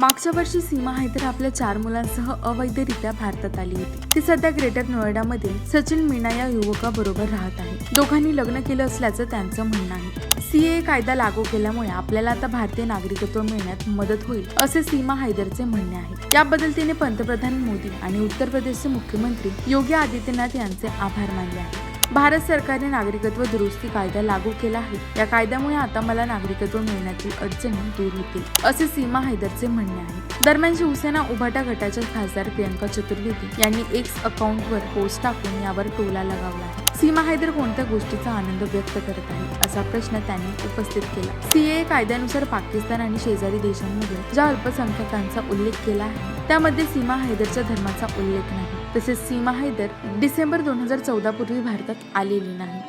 मागच्या वर्षी सीमा हैदर आपल्या चार मुलांसह अवैधरित्या भारतात आली होती. ती सध्या ग्रेटर नोएडामध्ये सचिन मीना या युवकाबरोबर राहत आहे. दोघांनी लग्न केलं असल्याचं त्यांचं म्हणणं आहे. सीए कायदा लागू केल्यामुळे आपल्याला आता भारतीय नागरिकत्व मिळण्यात मदत होईल असे सीमा हैदरचे म्हणणे आहे. याबद्दल तिने पंतप्रधान मोदी आणि उत्तर प्रदेशचे मुख्यमंत्री योगी आदित्यनाथ यांचे आभार मानले आहेत. भारत सरकारने नागरिकत्व दुरुस्ती कायदा लागू केला आहे. या कायद्यामुळे आता मला नागरिकत्व मिळण्यातील अडचणी दूर होतील असे सीमा हैदरचे म्हणणे आहे. दरम्यान शिवसेना उभाटा गटाच्या खासदार प्रियंका चतुर्वेदी यांनी एक्स अकाउंटवर पोस्ट टाकून यावर टोला लगावला आहे. सीमा हैदर कोणत्या गोष्टीचा आनंद व्यक्त करत आहे असा प्रश्न त्यांनी उपस्थित केला. सीए कायद्यानुसार पाकिस्तान आणि शेजारी देशांमध्ये ज्या अल्पसंख्याकांचा उल्लेख केला आहे त्यामध्ये सीमा हैदरच्या धर्माचा उल्लेख नाही. तसेच सीमा हैदर डिसेंबर दोन हजार चौदा पूर्वी भारतात आलेली नाही.